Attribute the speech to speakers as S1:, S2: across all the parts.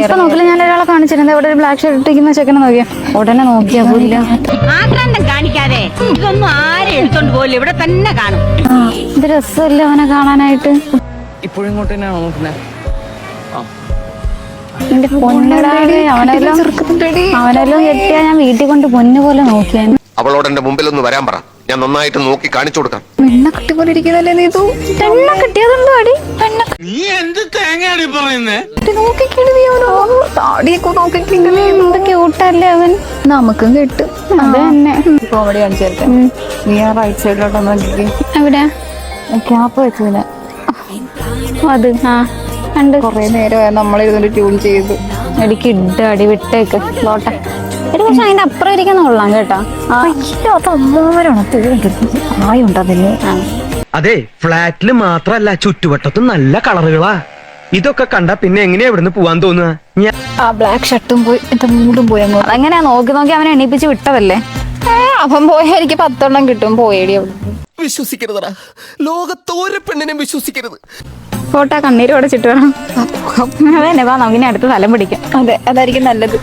S1: ഇപ്പൊ നോക്കില്ല. ഞാൻ ഒരാളെ കാണിച്ചിരുന്നത് ഇവിടെ ഒരു ബ്ലാക്ക് ഷർട്ട് ഇട്ടിരിക്കുന്ന ചെക്കനെ നോക്കിയാ. ഉടനെ നോക്കിയാ പോലില്ല
S2: ആക്രാന്തം കാണിക്കാതെ ഇതൊന്നും ആരും എടുത്തോണ്ട് പോലും ഇവിടെ തന്നെ കാണും.
S1: ഇത് രസമല്ലേ അവനെ കാണാനായിട്ട്.
S3: ഇപ്പോഴും ഇങ്ങോട്ട് തന്നെയാണോ നോക്കുന്നത്
S1: അവനെല്ലാം കെട്ടിയാ ഞാൻ വീട്ടിൽ കൊണ്ട് പൊന്നു പോലെ നോക്കിയാ.
S4: അവളോട് എന്റെ മുമ്പിൽ ഒന്ന് വരാൻ പറ. ഞാൻ നന്നായിട്ട് നോക്കി കാണിച്ചു കൊടുക്കാം.
S1: പെണ്ണ കിട്ടിയതുണ്ടോ അടി? പെണ്ണ
S5: നീ എന്ത് തേങ്ങയാണ് പറയുന്നേ?
S1: താടിയൊക്കെ നോക്കിക്കണേ എന്ത് ക്യൂട്ടല്ലേ അവൻ? നമുക്കും കിട്ടും. അത് തന്നെ.
S6: കോമഡി കാണിച്ചേരട്ടെ നീ ആ റൈറ്റ് സൈഡിലോട്ട് നോക്കി
S1: എവിടെ?
S6: ക്യാപ്പ് വെച്ചില്ല
S1: അത് ആ. കണ്ട്.
S6: കൊറേ നേരമായി നമ്മളിരുന്നിട്ട് ട്യൂൺ ചെയ്ത്.
S1: എനിക്ക് ഇട്ട അടി വിട്ടേക്ക്. ലോട്ടെ. എടി പക്ഷെ അതിന്റെ അപ്പുറം ഇരിക്കുന്ന കൊള്ളാം കേട്ടോ. അമ്മമാരാണ് ആയുണ്ടതില്ലേ
S7: അതെ ഫ്ലാറ്റിൽ മാത്രല്ല ചുറ്റുവട്ടത്തും നല്ല കളറുകളാ. ഇതൊക്കെ കണ്ട പിന്നെ എങ്ങനെയാ ഇവിടുന്ന് പോവാൻ തോന്നുക? ഞാൻ
S6: ആ ബ്ലാക്ക് ഷർട്ടും പോയി എന്റെ മൂടും പോയി അങ്ങോട്ട്
S1: അതെങ്ങനെയാ? നോക്കി നോക്കി അവനെ എണീപ്പിച്ച് വിട്ടതല്ലേ?
S6: അവൻ പോയാൽ എനിക്ക് പത്തെണ്ണം കിട്ടും. പോയേടി
S8: വിശ്വസിക്കരുതടാ. ലോകത്തോര പെണ്ണിനെ വിശ്വസിക്കരുത്.
S1: ഫോട്ടോ കണ്ണീരോടെ ഉടച്ചിട്ട് വേണം. അതന്നെ വാ നമുക്ക് ഇനി അടുത്ത് തലം പിടിക്കാം.
S6: അതെ അതായിരിക്കും നല്ലത്.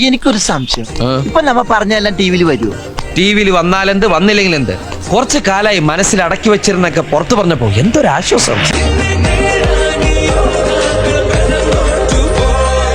S9: എനിക്കൊരു സംശയം. ഇപ്പൊ നമ്മ പറഞ്ഞെല്ലാം ടി വിയിൽ വരുമോ
S10: ടി വിയിൽ വന്നാലെന്ത് വന്നില്ലെങ്കിൽ എന്ത് കുറച്ചു കാലായി മനസ്സിൽ അടക്കി വെച്ചിരുന്നൊക്കെ പുറത്തു പറഞ്ഞപ്പോ എന്തൊരു ആശ്വാസം